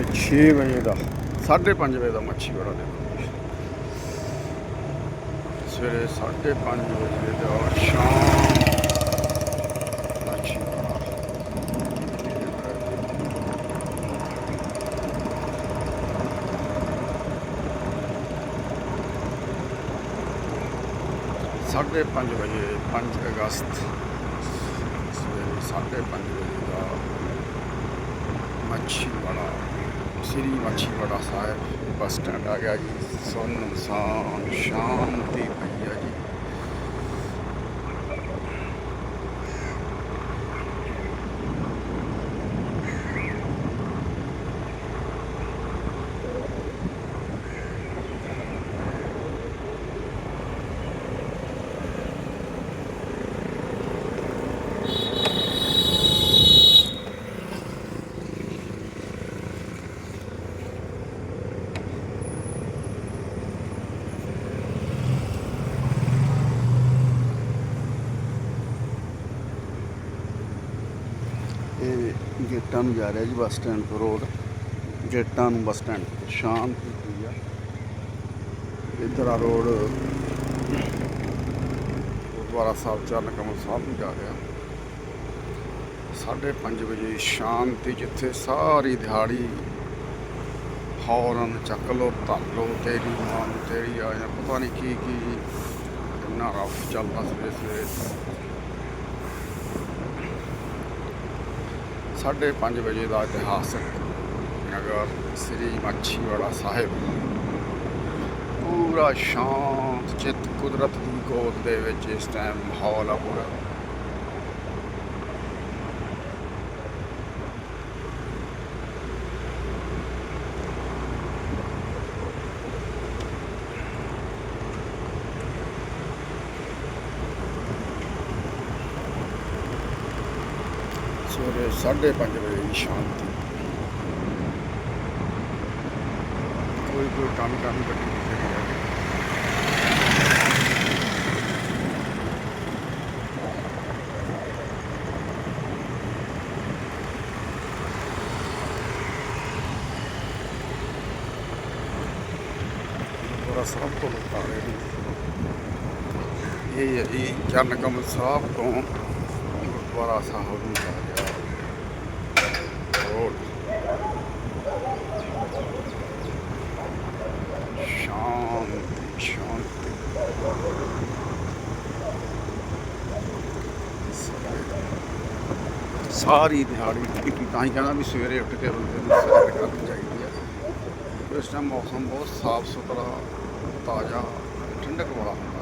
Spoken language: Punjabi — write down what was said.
6 ਵਜੇ ਦਾ 5:30 ਵਜੇ ਦਾ ਮੱਛੀ ਬੜਾ ਦੇਖੋ ਸਵੇਰੇ 5:30 ਵਜੇ ਦਾ ਸ਼ਾਮ ਮੱਛੀ ਬੜਾ ਸਾਢੇ ਪੰਜ ਵਜੇ 5 ਅਗਸਤ ਸਵੇਰੇ ਸਾਢੇ ਪੰਜ ਵਜੇ ਦਾ ਮੱਛੀ ਬੜਾ ਸ੍ਰੀ ਮੱਛੀ ਸਾਹਿਬ ਬੱਸ ਸਟੈਂਡ ਆ ਗਿਆ ਜੀ। ਸੁੰਨਸਾਨ ਸ਼ਾਂਤੀ ਪਈ ਆ ਜੀ। ਇਹ ਗੇਟਾਂ ਨੂੰ ਜਾ ਰਿਹਾ ਜੀ, ਬੱਸ ਸਟੈਂਡ ਤੋਂ ਰੋਡ। ਗੇਟਾਂ ਨੂੰ ਬੱਸ ਸਟੈਂਡ ਤੋਂ ਸ਼ਾਂਤੀ ਪਈ ਆ। ਇੱਧਰ ਆ ਰੋਡ ਗੁਰਦੁਆਰਾ ਸਾਹਿਬ ਚਰਨ ਕਮਲ ਸਾਹਿਬ ਨੂੰ ਜਾ ਰਿਹਾ। ਸਾਢੇ ਪੰਜ ਵਜੇ ਸ਼ਾਂਤੀ ਜਿੱਥੇ ਸਾਰੀ ਦਿਹਾੜੀ ਹੌਰਨ ਚੱਕ ਲੋ ਧਰ ਲੋ ਤੇਰੀ ਮਾਂ ਨੂੰ ਤੇਰੀ ਆ ਜਾਂ ਪਤਾ ਨਹੀਂ ਕੀ ਕੀ। ਇੰਨਾ ਰਫ ਚੱਲਦਾ ਸਵੇਰੇ ਸਵੇਰੇ ਸਾਢੇ ਪੰਜ ਵਜੇ ਦਾ ਇਤਿਹਾਸਕ ਨਗਰ ਸ੍ਰੀ ਮਾਛੀਵਾੜਾ ਸਾਹਿਬ। ਪੂਰਾ ਸ਼ਾਂਤ ਚਿੱਤ ਕੁਦਰਤ ਦੀ ਗੋਦ ਦੇ ਵਿੱਚ ਇਸ ਟਾਈਮ ਮਾਹੌਲ ਆ ਪੂਰਾ। ਸਵੇਰੇ ਸਾਢੇ ਪੰਜ ਵਜੇ ਦੀ ਸ਼ਾਂਤੀ ਕੋਈ ਕੋਈ ਕੰਮ ਕੰਮ ਗੱਡੀ ਨਹੀਂ ਚਲੀ ਜਾਂਦੀ ਪੂਰਾ ਸਭ ਤੋਂ ਲੁਕਾਰੇ ਨੇ ਇਹ ਹੈ ਜੀ ਚਰਨ ਕਮਲ ਸਾਹਿਬ ਤੋਂ ਗੁਰਦੁਆਰਾ ਸਾਹਿਬ ਨੂੰ ਜਾ ਗਿਆ ਰੋਡ ਸ਼ਾਂਤੀ ਸ਼ਾਂਤੀ ਸਾਰੀ ਦਿਹਾੜੀ ਠੀਕ ਤਾਂ ਹੀ ਕਹਿੰਦਾ ਵੀ ਸਵੇਰੇ ਉੱਠ ਕੇ ਬੰਦੇ ਨੂੰ ਸੈਰ ਕਰਨੀ ਚਾਹੀਦੀ ਹੈ ਇਸ ਟਾਈਮ ਮੌਸਮ ਬਹੁਤ ਸਾਫ਼ ਸੁਥਰਾ ਤਾਜ਼ਾ, ਠੰਡਕ ਵਾਲਾ ਹੁੰਦਾ।